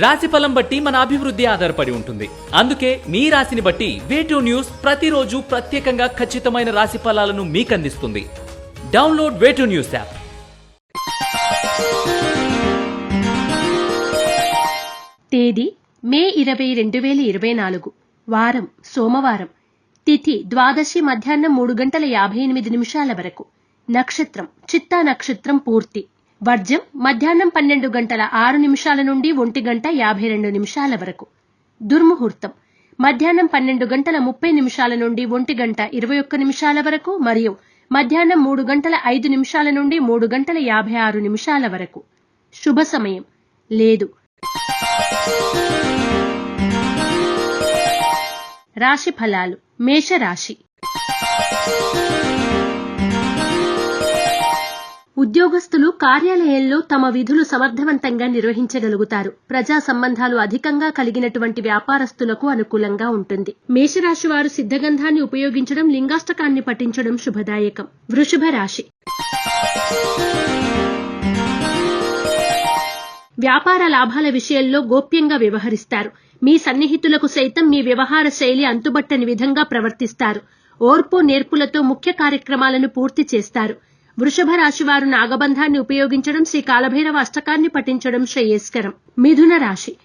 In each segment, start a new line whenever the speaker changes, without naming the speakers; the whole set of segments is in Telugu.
రాశి ఫలం బట్టి మన అభివృద్ధి ఆధారపడి ఉంటుంది. అందుకే మీ రాశిని బట్టి వేటూ న్యూస్ ప్రతిరోజు ప్రత్యేకంగా ఖచ్చితమైన రాశి ఫలాలను మీకు అందిస్తుంది డౌన్లోడ్ వేటూ న్యూస్ యాప్
తేదీ మే ఇరవై రెండు వేల ఇరవై నాలుగు. వారం సోమవారం. తిథి ద్వాదశి మధ్యాహ్నం మూడు గంటల యాభై ఎనిమిది నిమిషాల వరకు. నక్షత్రం చిత్తా నక్షత్రం పూర్తి. వర్జం మధ్యాహ్నం పన్నెండు గంటల ఆరు నిమిషాల నుండి ఒంటి గంట యాభై రెండు నిమిషాల వరకు. దుర్ముహూర్తం. మధ్యాహ్నం పన్నెండు గంటల ముప్పై నిమిషాల నుండి ఒంటి గంట ఇరవై ఒక్క నిమిషాల వరకు మరియు మధ్యాహ్నం మూడు గంటల ఐదు నిమిషాల నుండి మూడు గంటల యాభై ఆరు నిమిషాల వరకు. శుభ సమయం. లేదు. రాశి ఫలాలు. మేషరాశి. ఉద్యోగస్తులు కార్యాలయాల్లో తమ విధులు సమర్థవంతంగా నిర్వహించగలుగుతారు. ప్రజా సంబంధాలు అధికంగా కలిగినటువంటి వ్యాపారస్తులకు అనుకూలంగా ఉంటుంది. మేషరాశి వారు సిద్ధగంధాన్ని ఉపయోగించడం లింగాష్టకాన్ని పఠించడం శుభదాయకం. వృషభ రాశి. వ్యాపార లాభాల విషయంలో గోప్యంగా వ్యవహరిస్తారు. మీ సన్నిహితులకు సైతం మీ వ్యవహార శైలి అంతుబట్టని విధంగా ప్రవర్తిస్తారు. ఓర్పు నేర్పులతో ముఖ్య కార్యక్రమాలను పూర్తి చేస్తారు. వృషభ రాశి వారు నాగబంధాన్ని ఉపయోగించడం శ్రీ కాలభైరవ అష్టకాన్ని పఠించడం శ్రేయస్కరం. మిథున రాశి.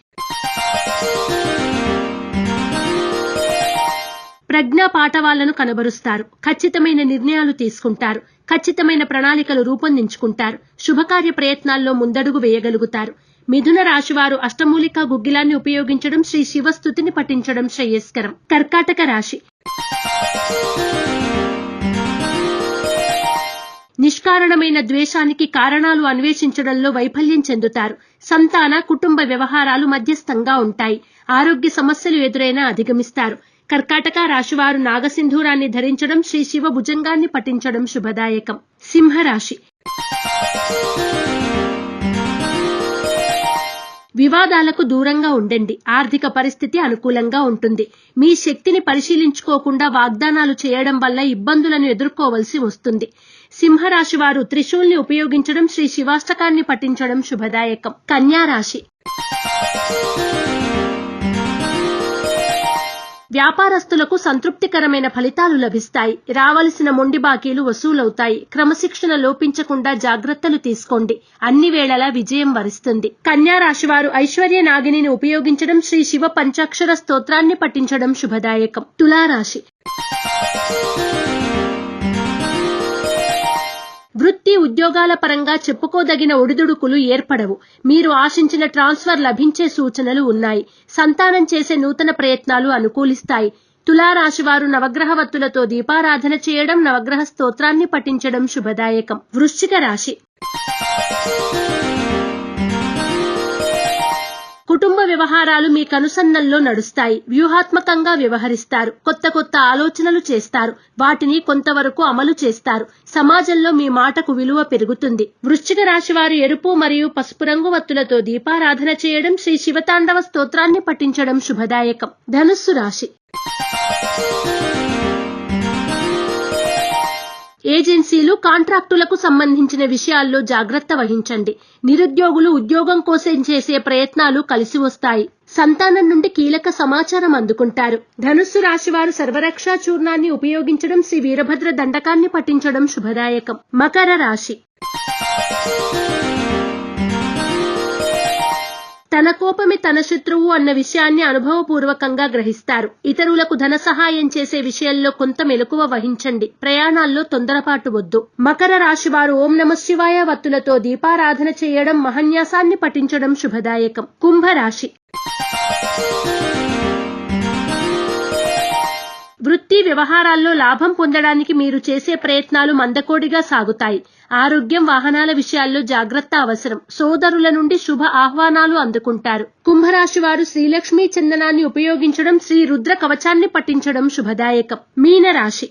ప్రజ్ఞా పాఠవాలను కనబరుస్తారు. ఖచ్చితమైన నిర్ణయాలు తీసుకుంటారు. ఖచ్చితమైన ప్రణాళికలు రూపొందించుకుంటారు. శుభకార్య ప్రయత్నాల్లో ముందడుగు వేయగలుగుతారు. మిథున రాశివారు అష్టమూలిక గుగ్గిలాన్ని ఉపయోగించడం శ్రీ శివస్థుతిని పఠించడం శ్రేయస్కరం. కర్కాటక రాశి. నిష్కారణమైన ద్వేషానికి కారణాలు అన్వేషించడంలో వైఫల్యం చెందుతారు. సంతాన కుటుంబ వ్యవహారాలు మధ్యస్థంగా ఉంటాయి. ఆరోగ్య సమస్యలు ఎదురైనా అధిగమిస్తారు. కర్కాటక రాశివారు నాగసింధూరాన్ని ధరించడం శ్రీ శివ భుజంగాన్ని పఠించడం శుభదాయకం. సింహరాశి వివాదాలకు దూరంగా ఉండండి. ఆర్థిక పరిస్థితి అనుకూలంగా ఉంటుంది. మీ శక్తిని పరిశీలించుకోకుండా వాగ్దానాలు చేయడం వల్ల ఇబ్బందులను ఎదుర్కోవలసి వస్తుంది. సింహరాశి వారు త్రిశూల్ని ఉపయోగించడం శ్రీ శివాష్టకాన్ని పఠించడం శుభదాయకం. కన్యా రాశి వ్యాపారస్తులకు సంతృప్తికరమైన ఫలితాలు లభిస్తాయి. రావలసిన మొండి బాకీలు వసూలవుతాయి. క్రమశిక్షణ లోపించకుండా జాగ్రత్తలు తీసుకోండి. అన్ని వేళలా విజయం వరిస్తుంది. కన్యా రాశివారు ఐశ్వర్య నాగిని ఉపయోగించడం శ్రీ శివ పంచాక్షర స్తోత్రాన్ని పఠించడం శుభదాయకం. తులారాశి. వృత్తి ఉద్యోగాల పరంగా చెప్పుకోదగిన ఒడిదుడుకులు ఏర్పడవు. మీరు ఆశించిన ట్రాన్స్ఫర్ లభించే సూచనలు ఉన్నాయి. సంతానం చేసే నూతన ప్రయత్నాలు అనుకూలిస్తాయి. తులారాశివారు నవగ్రహవత్తులతో దీపారాధన చేయడం నవగ్రహ స్తోత్రాన్ని పఠించడం శుభదాయకం. వృశ్చిక రాశి. కుటుంబ వ్యవహారాలు మీ కనుసన్నల్లో నడుస్తాయి. వ్యూహాత్మకంగా వ్యవహరిస్తారు. కొత్త కొత్త ఆలోచనలు చేస్తారు. వాటిని కొంతవరకు అమలు చేస్తారు. సమాజంలో మీ మాటకు విలువ పెరుగుతుంది. వృశ్చిక రాశి వారు ఎరుపు మరియు పసుపు రంగు వత్తులతో దీపారాధన చేయడం శ్రీ శివతాండవ స్తోత్రాన్ని పఠించడం శుభదాయకం. ధనుస్సు రాశి. ఏజెన్సీలు కాంట్రాక్టులకు సంబంధించిన విషయాల్లో జాగ్రత్త వహించండి. నిరుద్యోగులు ఉద్యోగం కోసం చేసే ప్రయత్నాలు కలిసి వస్తాయి. సంతానం నుండి కీలక సమాచారం అందుకుంటారు. ధనుస్సు రాశి వారు సర్వరక్షా చూర్ణాన్ని ఉపయోగించడం శ్రీ వీరభద్ర దండకాన్ని పఠించడం శుభదాయకం. మకర రాశి. తన కోపమే తన శత్రువు అన్న విషయాన్ని అనుభవపూర్వకంగా గ్రహిస్తారు. ఇతరులకు ధన సహాయం చేసే విషయంలో కొంత మెలకువ వహించండి. ప్రయాణాల్లో తొందరపాటు వద్దు. మకర రాశి వారు ఓం నమ శివాయ వత్తులతో దీపారాధన చేయడం మహన్యాసాన్ని పఠించడం శుభదాయకం. కుంభరాశి. వృత్తి వ్యవహారాల్లో లాభం పొందడానికి మీరు చేసే ప్రయత్నాలు మందకోడిగా సాగుతాయి. ఆరోగ్యం వాహనాల విషయాల్లో జాగ్రత్త అవసరం. సోదరుల నుండి శుభ ఆహ్వానాలు అందుకుంటారు. కుంభరాశి వారు శ్రీలక్ష్మీ చందనాన్ని ఉపయోగించడం శ్రీ రుద్ర కవచాన్ని పఠించడం శుభదాయకం. మీనరాశి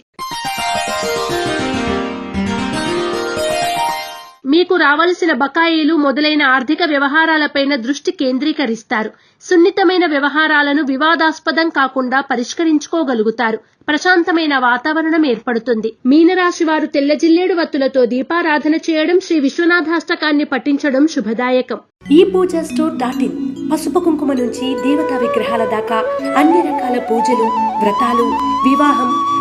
మీకు రావాల్సిన బకాయిలు మొదలైన ఆర్థిక వ్యవహారాలపైన దృష్టి కేంద్రీకరిస్తారు. సున్నితమైన వ్యవహారాలను వివాదాస్పదం కాకుండా పరిష్కరించుకోగలుగుతారు. ప్రశాంతమైన వాతావరణం ఏర్పడుతుంది. మీనరాశి వారు తెల్ల జిల్లేడు వత్తులతో దీపారాధన చేయడం శ్రీ విశ్వనాథాష్టకాన్ని పఠించడం శుభదాయకం.
ఈ పూజ స్టోర్ డాట్ ఇన్. పసుపు కుంకుమ నుంచి దేవతా విగ్రహాల దాకా అన్ని రకాల పూజలు వ్రతాలు వివాహం